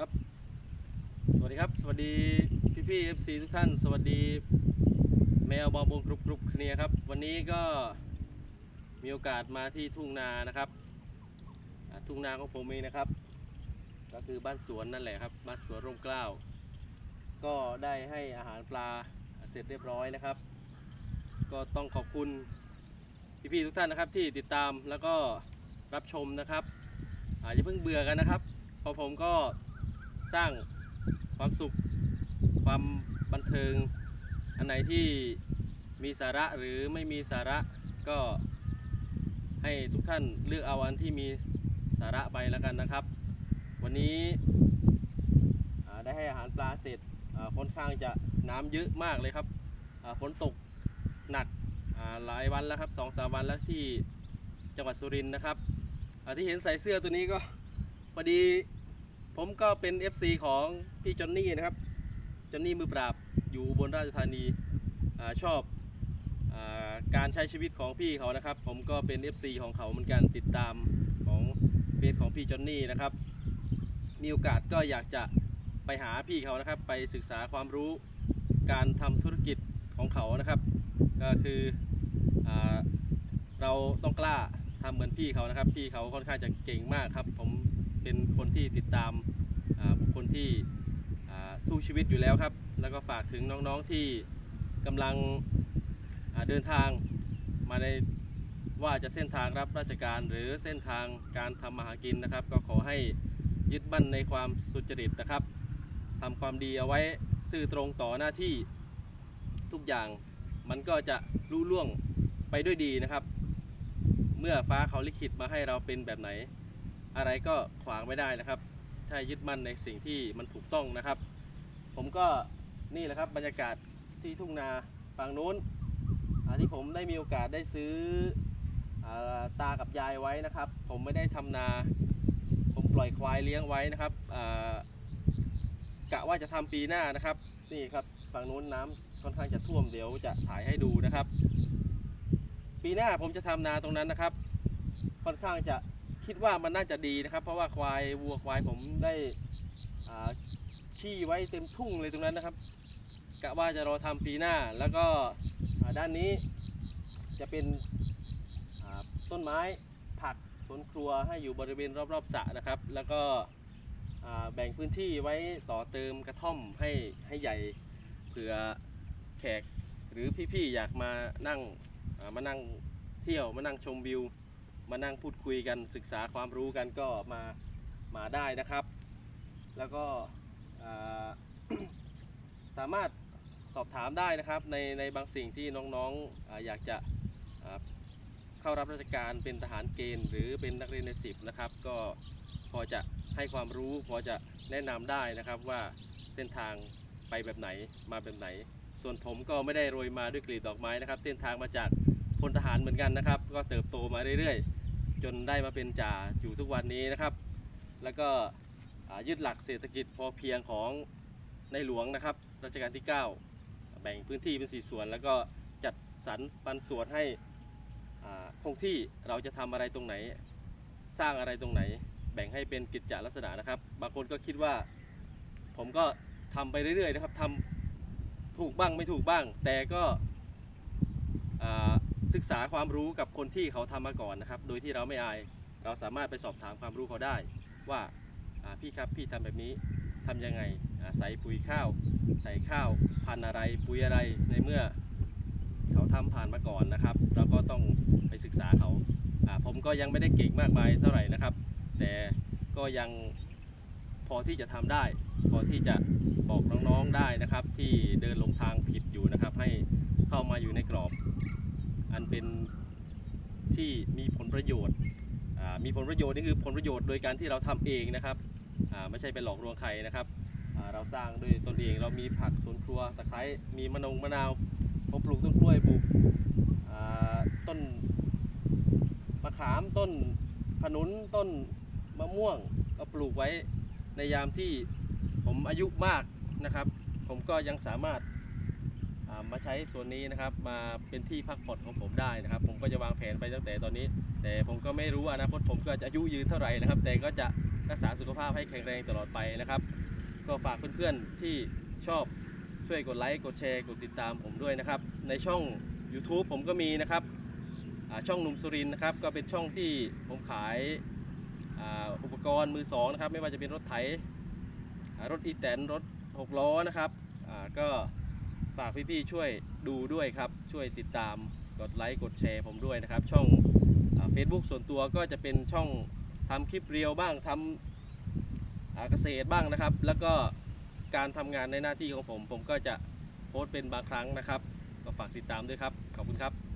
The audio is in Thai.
ครับ สวัสดีครับ สวัสดีพี่พี่เอฟซีทุกท่าน สวัสดีแมวบอมบงกรุบกรุบเคลียครับ วันนี้ก็มีโอกาสมาที่ทุ่งนานะครับ ทุ่งนาของผมเองนะครับ ก็คือบ้านสวนนั่นแหละครับ บ้านสวนร่มเกล้า ก็ได้ให้อาหารปลาเสร็จเรียบร้อยนะครับ ก็ต้องขอบคุณพี่ๆทุกท่านนะครับที่ติดตามแล้วก็รับชมนะครับ อาจจะเพิ่งเบื่อกันนะครับพราะผมก็ สร้างความสุข ความบันเทิง อันไหนที่มีสาระหรือไม่มีสาระก็ให้ทุกท่านเลือกเอาอันที่มีสาระไปแล้วกันนะครับ วันนี้ได้ให้อาหารปลาเสร็จค่อนข้างจะน้ำเยอะมากเลยครับฝนตกหนักหลายวันแล้วครับสองสามวันแล้วที่จังหวัดสุรินทร์นะครับที่เห็นใส่เสื้อตัวนี้ก็พอดี ผมก็เป็น FC ของพี่จอนนี่นะครับจอนนี่มือปราบอยู่อุบนราชธานีอชอบอการใช้ชีวิตของพี่เขานะครับ ผมก็เป็น FC ของเขาเหมือนกันติดตามของเฟซของพี่จอนนี่นะครับ มีโอกาสก็อยากจะไปหาพี่เขานะครับ ไปศึกษาความรู้การทำธุรกิจของเขานะครับ ก็คืออเราต้องกล้าทำเหมือนพี่เขานะครับ พี่เขาค่อนข้างจะเก่งมากครับ ผม เป็นคนที่ติดตามบุคคลที่สู้ชีวิตอยู่แล้วครับ แล้วก็ฝากถึงน้องๆที่กำลังเดินทางมาในว่าจะเส้นทางรับราชการหรือเส้นทางการทำมาหากินนะครับ ก็ขอให้ยึดมั่นในความสุจริตนะครับทำความดีเอาไว้ซื่อตรงต่อหน้าที่ทุกอย่างมันก็จะรุ่ล่วงไปด้วยดีนะครับ เมื่อฟ้าเขาลิขิตมาให้เราเป็นแบบไหน อะไรก็ขวางไม่ได้นะครับ ถ้ายึดมั่นในสิ่งที่มันถูกต้องนะครับ ผมก็นี่แหละครับบรรยากาศที่ทุ่งนาฝั่งนู้นที่ผมได้มีโอกาสได้ซื้ออตากับยายไว้นะครับ ผมไม่ได้ทำนา ผมปล่อยควายเลี้ยงไว้นะครับกะว่าจะทำปีหน้านะครับนี่ครับฝั่งนู้นน้ำค่อนข้างจะท่วมเดี๋ยวจะถ่ายให้ดูนะครับ ปีหน้าผมจะทำนาตรงนั้นนะครับ ค่อนข้างจะ คิดว่ามันน่าจะดีนะครับ เพราะว่าควายวัวควายผมได้ขี้ไว้เต็มทุ่งเลยตรงนั้นนะครับกะว่าจะรอทำปีหน้า แล้วก็ด้านนี้จะเป็นต้นไม้ผักสวนครัวให้อยู่บริเวณรอบๆสระนะครับ แล้วก็แบ่งพื้นที่ไว้ต่อเติมกระท่อมให้ให้ใหญ่เผื่อแขกหรือพี่ๆอยากมานั่งมานั่งเที่ยวมานั่งชมวิว มานั่งพูดคุยกันศึกษาความรู้กันก็มามาได้นะครับ แล้วก็สามารถสอบถามได้นะครับในในบางสิ่งที่น้องๆออยากจะเข้ารับราชการเป็นทหารเกณฑ์ หรือเป็นนักเรียนในสิบนะครับ ก็พอจะให้ความรู้พอจะแนะนำได้นะครับว่าเส้นทางไปแบบไหนมาแบบไหน ส่วนผมก็ไม่ได้โรยมาด้วยกลีบดอกไม้นะครับ เส้นทางมาจาก ลทหารเหมือนกันนะครับ ก็เติบโตมาเรื่อยๆ จนได้มาเป็นจ่าอยู่ทุกวันนี้นะครับ แล้วก็ยึดหลักเศรษฐกิจพอเพียงของในหลวงนะครับรัชกาลที่ 9 แบ่งพื้นที่เป็น 4 ส่วน แล้วก็จัดสรรปันส่วนให้คงที่เราจะทำอะไรตรงไหน สร้างอะไรตรงไหน แบ่งให้เป็นกิจจลักษณะนะครับ บางคนก็คิดว่า ผมก็ทำไปเรื่อยๆนะครับทำถูกบ้างไม่ถูกบ้าง แต่ก็ ศึกษาความรู้กับคนที่เขาทำมาก่อนนะครับ โดยที่เราไม่อาย เราสามารถไปสอบถามความรู้เขาได้ ว่าพี่ครับพี่ทำแบบนี้ทำยังไงใส่ปุ๋ยข้าว ใส่ข้าวพันอะไรปุ๋ยอะไรในเมื่อ เขาทำผ่านมาก่อนนะครับ เราก็ต้องไปศึกษาเขาผมก็ยังไม่ได้เก่งมากมายเท่าไหร่นะครับ แต่ก็ยังพอที่จะทำได้ พอที่จะบอกน้องๆได้นะครับ ที่เดินลงทางผิดอยู่นะครับ ให้เข้ามาอยู่ในกรอบ อันเป็นที่มีผลประโยชน์อ่ามีผลประโยชน์นี่คือผลประโยชน์โดยการที่เราทำเองนะครับอ่าไม่ใช่ไปหลอกลวงใครนะครับอ่าเราสร้างด้วยตนเองเรามีผักสวนครัวตะไคร้มีมะนงมะนาวผมปลูกต้นกล้วยปลูกอ่าต้นมะขามต้นขนุนต้นมะม่วงก็ปลูกไว้ในยามที่ผมอายุมากนะครับ ผมก็ยังสามารถ มาใช้ส่วนนี้นะครับมาเป็นที่พักผ่อนของผมได้นะครับ ผมก็จะวางแผนไปตั้งแต่ตอนนี้ แต่ผมก็ไม่รู้ว่าอนาคตผมก็จะอายุยืนเท่าไหร่นะครับ แต่ก็จะรักษาสุขภาพให้แข็งแรงตลอดไปนะครับ ก็ฝากเพื่อนๆที่ชอบช่วยกดไลค์กดแชร์กดติดตามผมด้วยนะครับ ในช่อง YouTube ผมก็มีนะครับช่องหนุ่มสุรินนะครับ ก็เป็นช่องที่ผมขายอ,าอุปกรณ์มือสองนะครับ ไม่ว่าจะเป็นรถไถรถอีแตนรถหกล้อนะครับก็ ฝากพี่ๆช่วยดูด้วยครับ ช่วยติดตามกดไลค์กดแชร์ผมด้วยนะครับ ช่องเฟซบุ๊กส่วนตัวก็จะเป็นช่องทำคลิปเรียวบ้างทำอ่าเกษตรบ้างนะครับ แล้วก็การทำงานในหน้าที่ของผม ผมก็จะโพสต์เป็นบางครั้งนะครับ ก็ฝากติดตามด้วยครับ ขอบคุณครับ